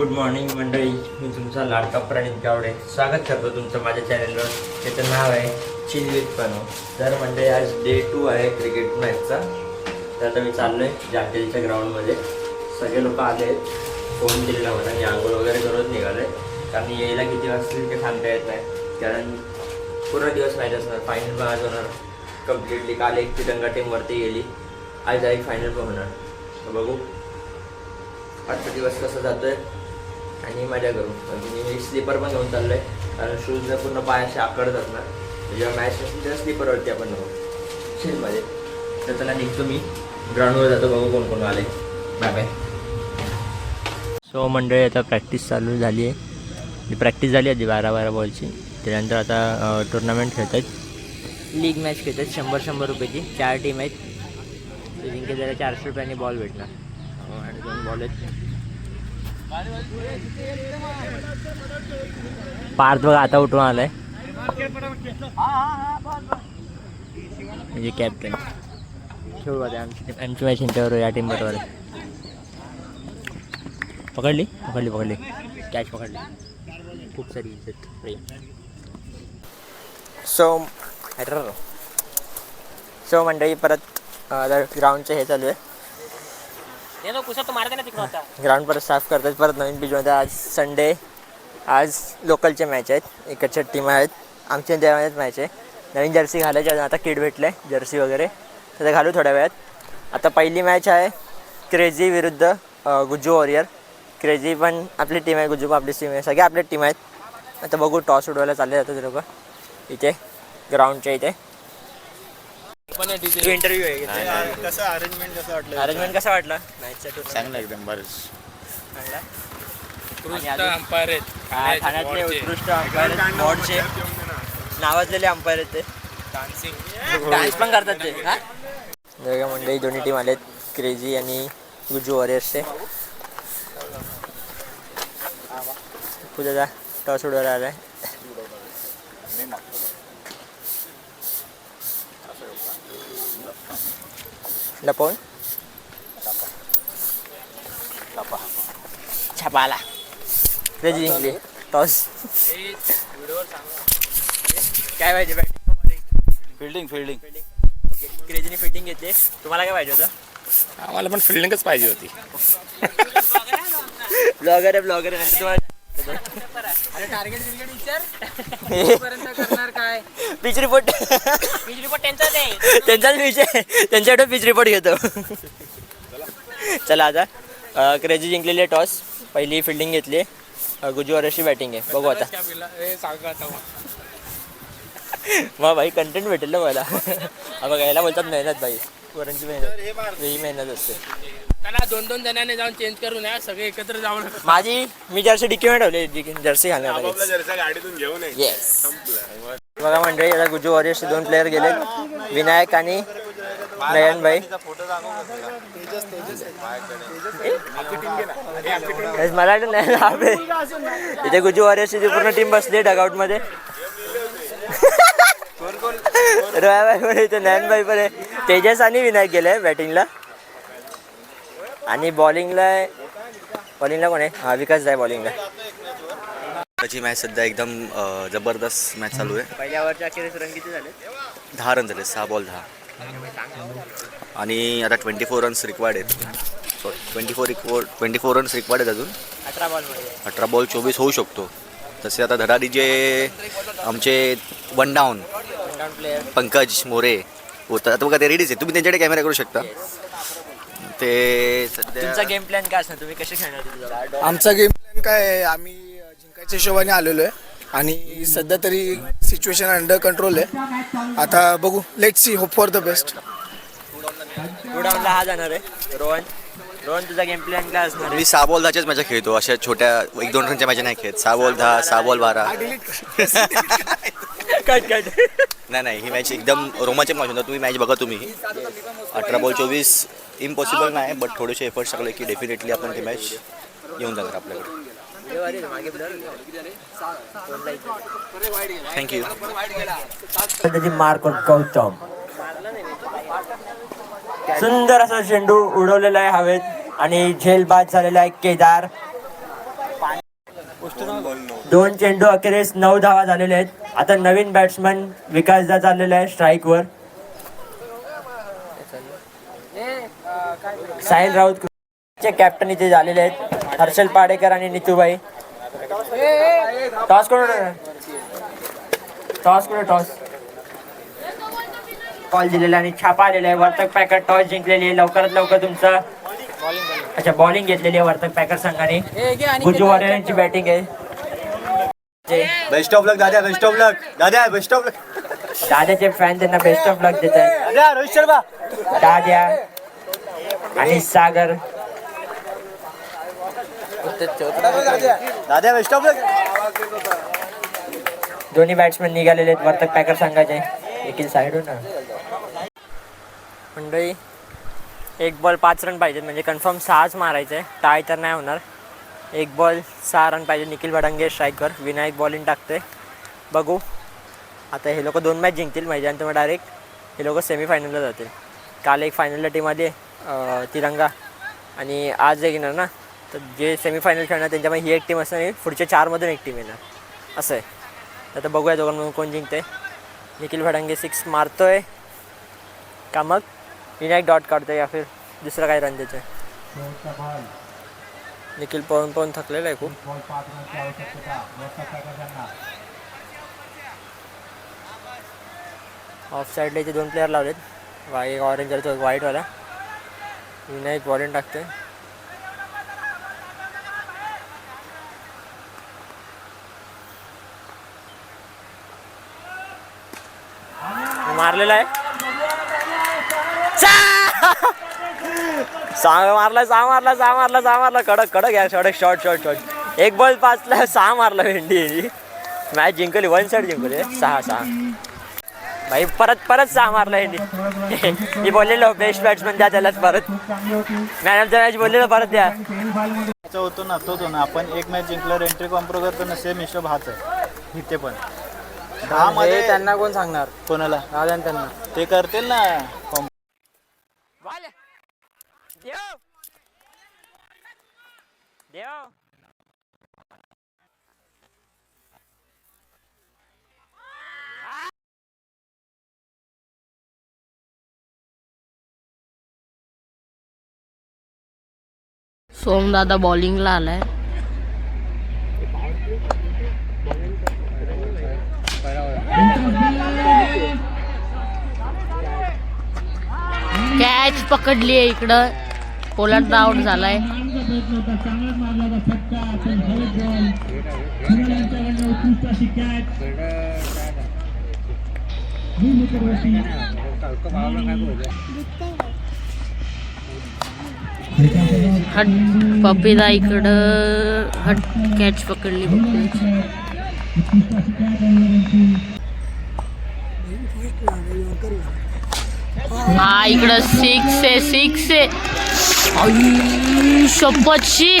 Good morning मंडळी. मी तुमचा लाडका प्रणित गावडे. स्वागत करतो तुमचं माझ्या चॅनलवर त्याचं नाव आहे चिल विथ पनो तर मंडळी आज डे टू आहे क्रिकेट मॅचचा तर आता मी चाललो आहे जाटेलच्या ग्राउंडमध्ये सगळे लोक आले आहेत. फोन दिलेला होता. मी आंघोळ वगैरे करून निघालो आहे कारण यायला किती वाजतील ते सांगता येत नाही. कारण पूर्ण दिवस मॅच असणार. फायनल पण आज होणार. कम्प्लिटली काल एक तिरंगा टीमवरती गेली. आज आई फायनल पण होणार. बघू. आजचा दिवस कसा आहे आणि मजा करू. म्हणजे मी स्लीपर पण घेऊन आहे कारण शूज पूर्ण पाय असे आकडतात ना म्हणजे जेव्हा मॅच असतील तेव्हा स्लीपरवरती आपण नको शिलमध्ये तर त्याला निघतो मी. ग्राउंडवर जातो बघू कोण कोण आले बाय बाय सो मंडळी आता प्रॅक्टिस चालू झाली आहे. प्रॅक्टिस झाली आधी बारा बारा बॉलची त्यानंतर आता टुर्नामेंट खेळत आहेत लीग मॅच खेळत आहेत शंभर शंभर रुपयाची. चार टीम आहेत. ते जिंके जरा चारशे रुपयांनी बॉल भेटणार. हो, आणि दोन बॉल आहेत. पार्थ बघा आता उठून आलाय. म्हणजे कॅप्टन खेळू आता आमची आमची मॅच इंटरवर या टीम बरोबर पकडली? पकडली पकडली. कॅच पकडली. खूप सारी इज्जत सो सो मंडळी परत ग्राउंडचं हे चालू आहे. ग्राउंड परत साफ करतात परत नवीन पिचमध्ये आज संडे आज लोकलचे मॅच आहेत। इकडच्या टीम आहेत। आमच्या देवाण्यात मॅच आहे। नवीन जर्सी घालायची अजून आता किट भेटले जर्सी वगैरे. तर ते घालू थोड्या वेळात. आता पहिली मॅच आहे क्रेझी विरुद्ध गुज्जू वॉरियर क्रेझी पण आपली टीम आहे गुज्जू पण आपली टीम आहे. सगळे आपल्या टीम आहेत. आता बघू टॉस उडवायला चालले जातात लोक. इथे ग्राउंडच्या इथे. इंटरव्ह्यू आहे. कसं अरेंजमेंट कसं वाटलं? अरेंजमेंट कसा वाटला? मॅचचा चांगलं एकदम बरंच. चांगला. उत्कृष्ट अंपायर आहेत. ठाण्यातले वॉर्डचे. उत्कृष्ट अंपायर नावाजलेले अंपायर आहेत ते. डान्सिंग डान्स पण करतात ते हा? दोघे मंडळी दोन्ही टीम आलेत. क्रेझी आणि गुजू वॉरियर्सचे पूजा टॉस उडवायला आलाय. लपवून छापा आला क्रेझी जिंकली टॉस काय पाहिजे बॅटिंग फिल्डिंग फिल्डिंग ओके क्रेझीने फिटिंग घेतली तुम्हाला काय पाहिजे होतं आम्हाला पण फिल्डिंगच पाहिजे होती ब्लॉगर आहे ब्लॉगर आहे अरे टार्गेट बिर्गेट विचार पर्यंत करणार काय? तुम्हाला पिच रिपोर्ट रिपोर्ट त्यांचाच आहे. त्यांचाच विषय त्यांच्याकडे पिच रिपोर्ट घेतो. चला आता अं, क्रेझी जिंकलेली आहे टॉस पहिली फिल्डिंग घेतली गुजू वरशी बॅटिंग आहे. बघू आता. मग भाई कंटेंट भेटेल ना मला. हा बघा याला बोलतात मेहनत भाई. वरांची मेहनत. ही मेहनत असते. त्यांना दोन दोन जणांनी जाऊन चेंज करून या सगळे एकत्र जाऊन. माझी मी जर्सी डिक्की ठेवले जर्सी घालणार जरसा गाडीतून घेऊन येस बघा मंडळी आता गुजू वॉरियर्सचे दोन प्लेअर गेले विनायक आणि नयन भाई. हेच मला इथे गुजू वॉरियर्सची पूर्ण टीम बसली डगआउटमध्ये. रोया भाई पण इथे नयन भाई पण आहे. तेजस आणि विनायक गेले बॅटिंगला आणि बॉलिंगला बॉलिंगला कोण आहे? हा विकास आहे बॉलिंगला. त्याची मॅच सध्या एकदम जबरदस्त मॅच चालू आहे. पहिल्या ओव्हरच्या अखेरीस रन किती झाले दहा रन झाले सहा बॉल दहा. आणि आता ट्वेंटी फोर रन्स रिक्वायर्ड आहेत. Sorry twenty four required twenty four runs required आहेत अजून. अठरा बॉलमध्ये अठरा बॉल चोवीस होऊ शकतो. तसे आता धडाडी जे आमचे वन डाऊन पंकज मोरे होतं आता बघा ते रेडीच आहे तुम्ही त्यांच्याकडे कॅमेरा करू शकता. ते तुमचा सध्या गेम प्लॅन काय असणार? तुम्ही कसे खेळणार? आमचा गेम प्लॅन काय आहे? आम्ही जिंकायच्या हिशोबाने आलेलो आहे. आणि सध्या तरी सिच्युएशन अंडर कंट्रोल आहे. आता बघू. Let see hope for the best two डाऊनला हा जाणार आहे. रोहन रोहन तुझा गेम प्लॅन काय असणार मी सहा बॉल दहाच्याच मॅचा खेळतो. अशा छोट्या एक दोन रनच्या मॅचा नाही खेळत. सहा बॉल दहा सहा बॉल बारा कट कट नाही नाही. ही मॅच एकदम रोमांचक मॅच होता तुम्ही मॅच बघा तुम्ही. अठरा बॉल चोवीस. इम्पॉसिबल नाही बट थोडेसे एफर्ट्स टाकले की डेफिनेटली आपण ती मॅच येऊन जाणार आपल्याकडे. थँक्यू त्याची मार्क गौतम. सुंदर असा चेंडू उडवलेला आहे हवेत आणि झेल बाद झालेला आहे केदार. दोन चेंडू अखेरीस नऊ धावा झालेले आहेत. आता नवीन बॅट्समन विकासदा चाललेला आहे स्ट्राईकवर साहिल राऊत चे कॅप्टन इथे झालेले आहेत. हर्षल पाडेकर आणि नितूबाई. टॉस कोण टॉस कोण टॉस कॉल दिलेला आणि छापा आलेला आहे. वर्तक पॅकर टॉस जिंकलेली आहे. लवकरात लवकर तुमचा अच्छा बॉलिंग घेतलेली आहे वर्तक पॅकर संघाने. गुजू वॉरियरची बॅटिंग आहे. बेस्ट ऑफ लक दादा बेस्ट ऑफ लक दादा बेस्ट ऑफ लक दादाचे फॅन त्यांना बेस्ट ऑफ लक देत आहेत. दादा रोहित शर्मा. दाद्या. आणि सागर. दोन्ही बॅट्समॅन निघालेले आहेत. वर्तक पॅकर संघाचे. देखील साईड ना मंडळी एक बॉल पाच रन पाहिजेत. म्हणजे कन्फर्म सहाच मारायचं. आहे टाय तर नाही होणार. एक बॉल सहा रन पाहिजे. निखिल भडंगे स्ट्रायकर विनायक बॉलिंग टाकते बघू. आता हे लोक दोन मॅच जिंकतील. म्हणजे मग डायरेक्ट हे लोक सेमीफायनलला जातील. काल एक फायनलला टीम आली तिरंगा. आणि आज एक येणार ना तर जे सेमीफायनल खेळणार त्यांच्यामध्ये ही एक टीम असणार आणि पुढच्या चारमधून एक टीम येणार. असं आहे. आता बघूया दोघांमधून कोण जिंकते निखिल भडंगे सिक्स मारतोय. का मग विनायक डॉट काढतोय या फिर. दुसरं काय रन त्याचं निखिल पळून पळून थकलेला आहे खूप. ऑफ साईडला इथे दोन प्लेअर लावलेत. वा एक ऑरेंज तो व्हाईटवाला विनायक बॉलिंग टाकते मारलेला आहे. सहा मारला सहा मारला सहा मारला सहा मारला. कडक कडक या कडक शॉर्ट शॉर्ट शॉर्ट एक बॉल पाचला सहा मारला भेंडी. मॅच जिंकली वन साईड जिंकली. सहा सहा. भाई परत परत सहा मारला भेंडी मी बोललेलो बेस्ट बॅट्समॅन द्या त्यालाच परत. मॅन ऑफ द मॅच बोललेलो परत द्या. होतो ना तोच ना आपण एक मॅच जिंकल्यावर एंट्री कॉम्प्रो करतो ना सेम हिशोब हाच आहे. इथे पण. दहा हे मध्ये त्यांना कोण सांगणार? कोणाला? आणि त्यांना. ते करतील ना. देव. देव. सोमदादा बॉलिंगला आलाय. कॅच पकडली आहे इकडं. पोलार्ड आउट झालाय. हट पपिदा इकडं हट कॅच पकडली हा इकडं सिक्स आहे सिक्स आहे शपथशी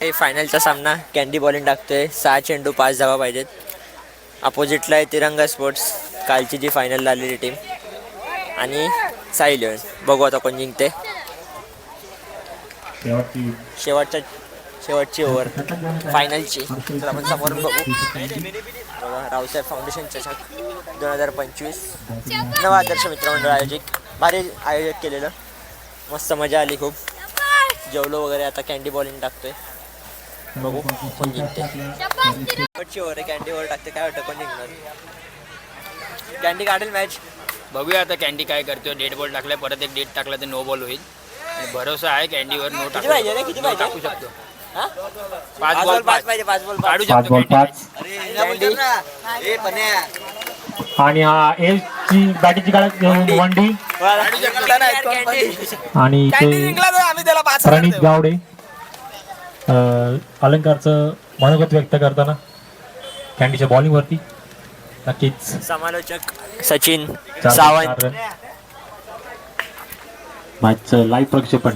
हे फायनलचा सामना. कॅन्डी बॉलिंग टाकतोय. सहा चेंडू पाच धावा पाहिजेत. अपोजिटला आहे तिरंगा स्पोर्ट्स कालची जी फायनल आलेली टीम आणि साई इलेवन बघू आता कोण जिंकते. शेवटच्या शेवटची ओव्हर फायनलची तर आपण समोर बघू. रावसाहेब फाउंडेशन चषक दोन हजार पंचवीस. नवा आदर्श मित्रमंडळ आयोजित. भारी आयोजक केलेलं. मस्त मजा आली खूप. जेवलो वगैरे आता कॅन्डी बॉलिंग टाकतोय. बघू कोण जिंकते शेवटची ओव्हर आहे कॅन्डी ओव्हर टाकते काय वाटतं कोण जिंकणार? कॅन्डी काढेल मॅच बघूया आता कॅन्डी काय करतो डेट बॉल टाकलाय परत एक डेट टाकला तर नो बॉल होईल. आणि भरोसा आहे कॅन्डीवर नो किती पाहिजे रे? किती टाकू पाहिजे? टाकू शकतो. हा? पाच पाच बॉल बॉल पाच पाहिजे पाच बॉल पाच. काढू शकतो कॅन्डी. कॅन्डी आणि हा एल ची बॅटीची काढत घेऊन वन डी कॅन्डी आणि ते प्रणित गावडे अं, अलंकारचं मनोगत व्यक्त करताना कॅन्डीच्या बॉलिंगवरती नक्कीच. समालोचक सचिन सावंत. मॅचचं लाईव्ह प्रक्षेपण.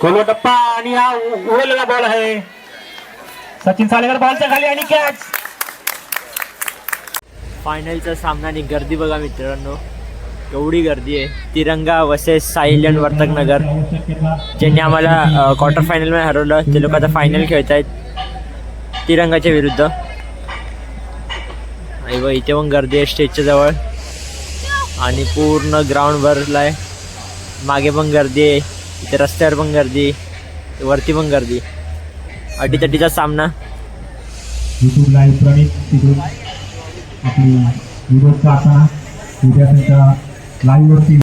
कोलवा टप्पा आणि हा उडवलेला बॉल आहे. सचिन सालेकर बॉलच्या खाली आणि कॅच फायनलचा सामना आणि गर्दी बघा मित्रांनो. एवढी गर्दी आहे. तिरंगा वसेस सायलन वर्तक नगर ज्यांनी आम्हाला क्वार्टर फायनलमध्ये हरवलं ते लोक आता फायनल खेळत आहेत तिरंगाच्या विरुद्ध. आई व इथे पण गर्दी आहे स्टेजच्या जवळ. आणि पूर्ण ग्राउंड भरला आहे मागे पण गर्दी आहे. इथे रस्त्यावर पण गर्दी वरती पण गर्दी अटीतटीचा सामना. आपली विरोध प्रार्थना विद्यार्थ्यांच्या लाईव्ह वरती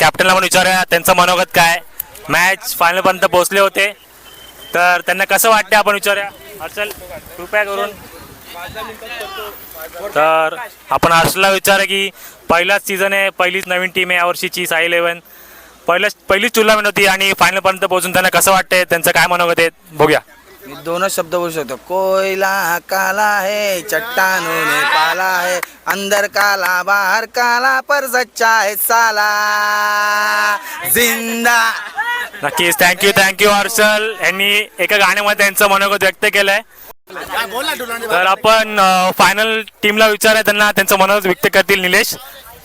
कॅप्टनला पण विचारूया त्यांचं मनोगत काय? मॅच फायनलपर्यंत पोहोचले होते. तर त्यांना कसं वाटते आपण विचारूया? हर्षल कृपया करून. तर आपण हर्षलला विचार की पहिलाच सीझन आहे पहिलीच नवीन टीम आहे यावर्षीची साई इलेव्हन पहिल्याच पहिलीच टुर्नामेंट होती आणि फायनलपर्यंत पोहोचून त्यांना कसं वाटते त्यांचं काय मनोगत आहे? बघूया. मी दोनच शब्द बोलू शकतो. कोयला काला है चट्टानों ने पाला है अंदर काला बाहर काला पर सच्चा है साला. जिंदा. नक्कीच. Thank you thank you Harshal. यांनी एका गाण्यामध्ये त्यांचं मनोगत व्यक्त केलंय. तर आपण फायनल टीमला विचारूया त्यांना त्यांचं मनोगत व्यक्त करतील निलेश.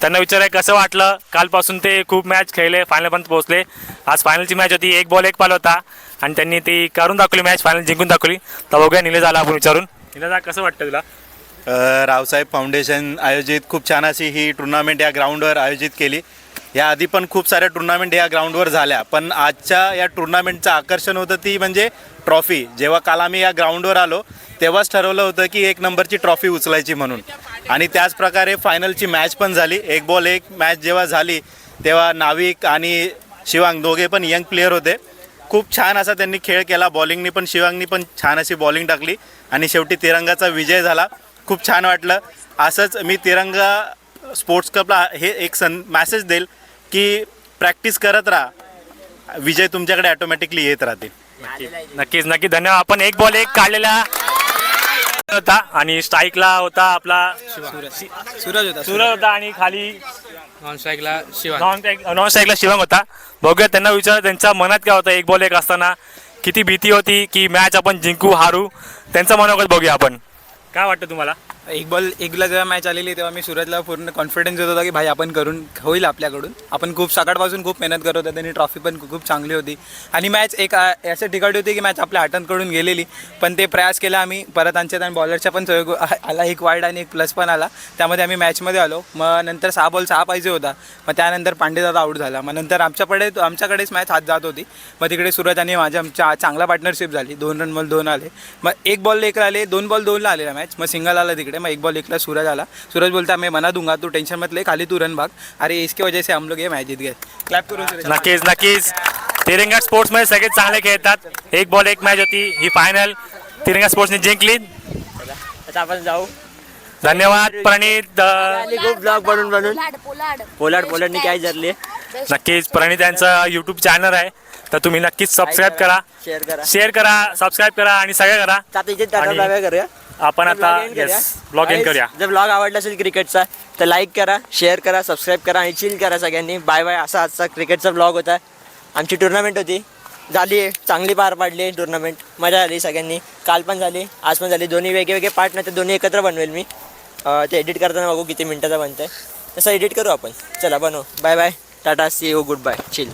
त्यांना विचारूया कसं वाटलं? कालपासून ते खूप मॅच खेळले फायनलपर्यंत पोहोचले. आज फायनलची मॅच होती. एक बॉल एक पाल होता. आणि त्यांनी ती करून दाखवली मॅच फायनल जिंकून दाखवली. तर बघूया निलेश आला आपण विचारून. निलेश कसं वाटतं तुला? रावसाहेब फाउंडेशन आयोजित खूप छान अशी ही टुर्नामेंट या ग्राउंडवर आयोजित केली. या आधी पण खूप साऱ्या टुर्नामेंट या ग्राउंडवर झाल्या. पण आजच्या या टुर्नामेंटचं आकर्षण होतं ती म्हणजे ट्रॉफी. जेव्हा काल आम्ही या ग्राउंडवर आलो तेव्हाच ठरवलं होतं की एक नंबरची ट्रॉफी उचलायची म्हणून. आणि त्याचप्रकारे फायनलची मॅच पण झाली. एक बॉल एक मॅच जेव्हा झाली तेव्हा नाविक आणि शिवांग दोघे पण यंग प्लेअर होते. खूप छान असा त्यांनी खेळ केला. बॉलिंगनी पण शिवांगनी पण छान अशी बॉलिंग टाकली. आणि शेवटी तिरंगाचा विजय झाला. खूप छान वाटलं. असंच मी तिरंगा स्पोर्ट्स कपला हे एक सन मॅसेज देईल की प्रॅक्टिस करत राहा. विजय तुमच्याकडे ऑटोमॅटिकली येत राहतील. नक्कीच नक्कीच धन्यवाद. आपण एक बॉल एक काढलेला होता आणि स्ट्राईकला होता आपला सूरज. होता सूरज. होता आणि खाली नॉन स्ट्राईकला शिवा. नॉन नॉन स्ट्राईकला शिवंग होता. बघूया त्यांना विचार त्यांच्या मनात काय होतं एक बॉल एक असताना. किती भीती होती की मॅच आपण जिंकू हारू. त्यांचं मनोगत बघूया आपण. काय वाटतं तुम्हाला? एक बॉल एकला जेव्हा मॅच आलेली तेव्हा मी सूरजला पूर्ण कॉन्फिडन्स देत होता की भाई आपण करून होईल आपल्याकडून. आपण खूप सकाळपासून खूप मेहनत करत होतो त्यांनी ट्रॉफी पण खूप चांगली होती. आणि मॅच एक आ- असं ठिकाणी होती की मॅच आपल्या हातांकडून गेलेली. पण ते प्रयास केला आम्ही परत आमच्यात आणि बॉलरच्या पण सहयोग आला एक वाईड आणि एक प्लस पण आला. त्यामध्ये आम्ही मॅचमध्ये आलो. मग नंतर सहा बॉल सहा पाहिजे होता. मग त्यानंतर पांडेदादा आऊट झाला. मग नंतर आमच्याकडे आमच्याकडेच मॅच हात जात होती. मग तिकडे सूरज आणि माझ्या आमच्या चांगला पार्टनरशिप झाली. दोन रन बॉल दोन आले. मग एक बॉल एक आले दोन बॉल दोनला आलेला मॅच मग सिंगल आला तिकडे. मग एक बॉल एकला सूरज आला। सूरज बोलता मैं मना दूंगा तू टेंशन मत ले खाली तू रन भाग। अरे इसके वजह से हम लोग ये मॅच जीत गए। क्लॅप करू नक्कीच नक्कीच। तिरंगा स्पोर्ट्समध्ये सगळे चांगले खेळतात. एक बॉल एक मॅच होती ही फायनल तिरंगा स्पोर्ट्सने जिंकली. आता आपण जाऊ. धन्यवाद प्रणित खूप ब्लॉग बनून बनून. पोलाड पोलाडनी काय धरले? नक्कीच प्रणित यांचं यूट्यूब चॅनल आहे. तर तुम्ही नक्कीच सबस्क्राईब करा. शेअर करा. शेअर करा सबस्क्राईब करा आणि सगळं करा. आता इथे टाटा आणि लाव्या करूया. आपण आता. येस ब्लॉग इन करूया. जर ब्लॉग आवडला असेल क्रिकेटचा तर लाईक करा शेअर करा सबस्क्राईब करा आणि चिल करा सगळ्यांनी. बाय बाय असा आजचा क्रिकेटचा ब्लॉग होता. आमची टुर्नामेंट होती. झाली आहे चांगली पार पाडली आहे टुर्नामेंट मजा आली सगळ्यांनी. काल पण झाली आज पण झाली. दोन्ही वेगळे पार्ट नाही तर दोन्ही एकत्र बनवेल मी. ते एडिट करताना बघू किती मिनटाचा बनतं आहे तसं एडिट करू आपण. चला बनव. Bye bye tata see you goodbye chill